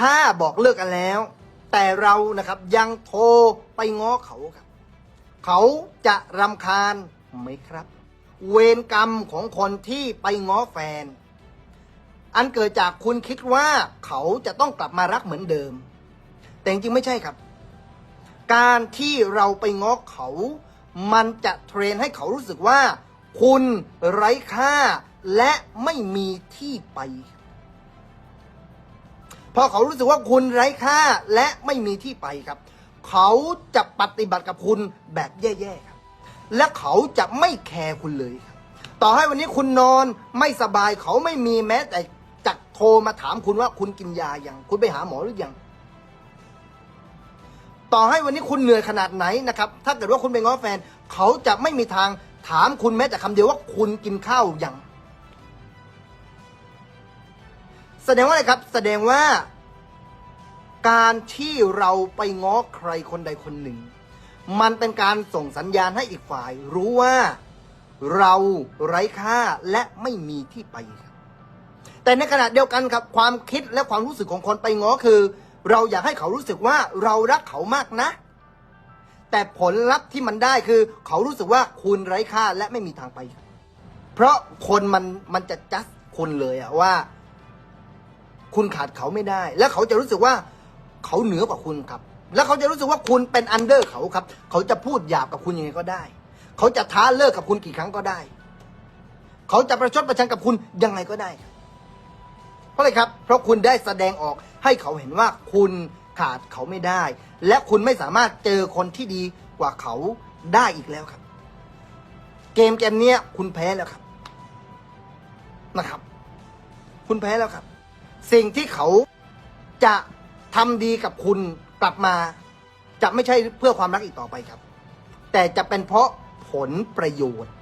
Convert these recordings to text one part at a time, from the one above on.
ถ้าบอกเลิกกันแล้ว แต่เรานะครับยังโทรไปง้อเขาครับ เขาจะรำคาญไหมครับ เวรกรรมของคนที่ไปง้อแฟน อันเกิดจากคุณคิดว่าเขาจะต้องกลับมารักเหมือนเดิม แต่จริงไม่ใช่ครับ การที่เราไปง้อเขา มันจะเทรนให้เขารู้สึกว่า คุณไร้ค่าและไม่มีที่ไป พอเขารู้สึกว่าคุณไร้ค่าและไม่มีที่ไปครับ เขาจะปฏิบัติกับคุณแบบแย่ๆครับ และเขาจะไม่แคร์คุณเลยครับต่อให้วันนี้คุณนอนไม่สบายเขาไม่มีแม้แต่จะโทรมาถามคุณว่าคุณกินยาอย่าง คุณไปหาหมอหรือยังต่อให้วันนี้คุณเหนื่อยขนาดไหนนะครับ ถ้าเกิดว่าคุณไปง้อแฟน เขาจะไม่มีทางถามคุณแม้แต่คำเดียวว่าคุณกินข้าวยัง แสดงว่าอะไรครับ แสดงว่า การที่เราไปง้อใครคนใดคนหนึ่ง มันเป็นการส่งสัญญาณให้อีกฝ่าย รู้ว่าเราไร้ค่าและไม่มีที่ไปครับแต่ในขณะเดียวกันครับ ความคิดและความรู้สึกของคนไปง้อคือ เราอยากให้เขารู้สึกว่าเรารักเขามากนะ แต่ผลลัพธ์ที่มันได้คือ เขารู้สึกว่าคุณไร้ค่าและไม่มีทางไป เพราะคนมันมันจะจัดคุณเลยอะว่า คุณขาดเขาไม่ได้ และเขาจะรู้สึกว่าเขาเหนือกว่าคุณครับ แล้วเขาจะรู้สึกว่าคุณเป็นอันเดอร์เขาครับ เขาจะพูดหยาบกับคุณยังไงก็ได้ เขาจะท้าเลิกกับคุณกี่ครั้งก็ได้ เขาจะประชดประชันกับคุณยังไงก็ได้เพราะอะไรครับ เพราะคุณได้แสดงออกให้เขาเห็นว่าคุณขาดเขาไม่ได้ และคุณไม่สามารถเจอคนที่ดีกว่าเขาได้อีกแล้วครับ เกมเกมนี้คุณแพ้แล้วครับนะครับ คุณแพ้แล้วครับ สิ่งที่เขาจะทำดีกับคุณกลับมา จะไม่ใช่เพื่อความรักอีกต่อไปครับ แต่จะเป็นเพราะผลประโยชน์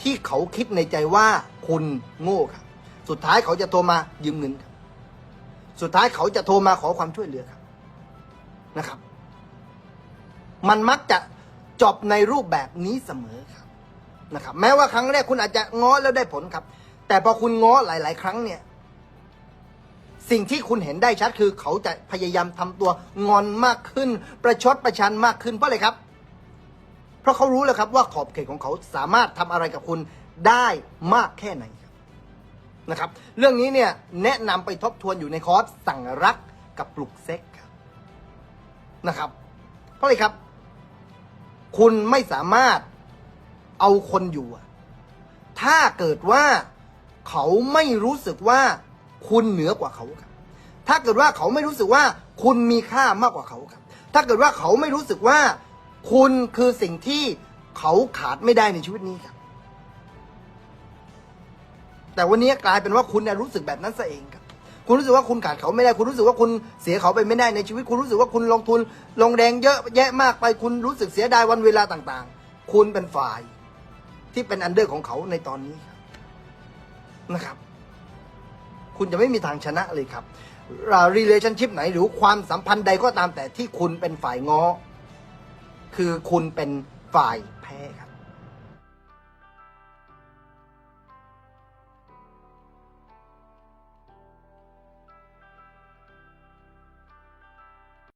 ที่เขาคิดในใจว่าคุณโง่ครับ สุดท้ายเขาจะโทรมายืมเงินครับสุดท้ายเขาจะโทรมาขอความช่วยเหลือครับนะครับ มันมักจะจบในรูปแบบนี้เสมอครับนะครับ แม้ว่าครั้งแรกคุณอาจจะง้อแล้วได้ผลครับ แต่พอคุณง้อหลาย ๆ ครั้งเนี่ย สิ่งที่คุณเห็นได้ชัดคือเขาจะพยายามทำตัวงอนมากขึ้น ประชดประชันมากขึ้นเพราะอะไรครับ เพราะเขารู้แล้วครับว่าขอบเขตของเขาสามารถทำอะไรกับคุณได้มากแค่ไหนนะครับ เรื่องนี้เนี่ยแนะนำไปทบทวนอยู่ในคอร์สสั่งรักกับปลุกเซ็กครับนะครับ เพราะอะไรครับ คุณไม่สามารถเอาคนอยู่ ถ้าเกิดว่าเขาไม่รู้สึกว่า คุณเหนือกว่าเขาครับ ถ้าเกิดว่าเขาไม่รู้สึกว่าคุณมีค่ามากกว่าเขาครับ ถ้าเกิดว่าเขาไม่รู้สึกว่า คุณคือสิ่งที่เขาขาดไม่ได้ในชีวิตนี้ครับ แต่วันนี้กลายเป็นว่าคุณเนี่ยรู้สึกแบบนั้นซะเองครับ คุณรู้สึกว่าคุณขาดเขาไม่ได้ คุณรู้สึกว่าคุณเสียเขาไปไม่ได้ในชีวิต คุณรู้สึกว่าคุณลงทุน ลงแรงเยอะแยะมากไป คุณรู้สึกเสียดายวันเวลาต่างๆ คุณเป็นฝ่ายที่เป็นอันเดอร์ของเขาในตอนนี้นะครับ คุณจะไม่มีทางชนะเลยครับ relationship ไหนหรือความสัมพันธ์ใดก็ตามแต่ที่คุณเป็นฝ่ายง้อ คือคุณเป็นฝ่ายแพ้ครับ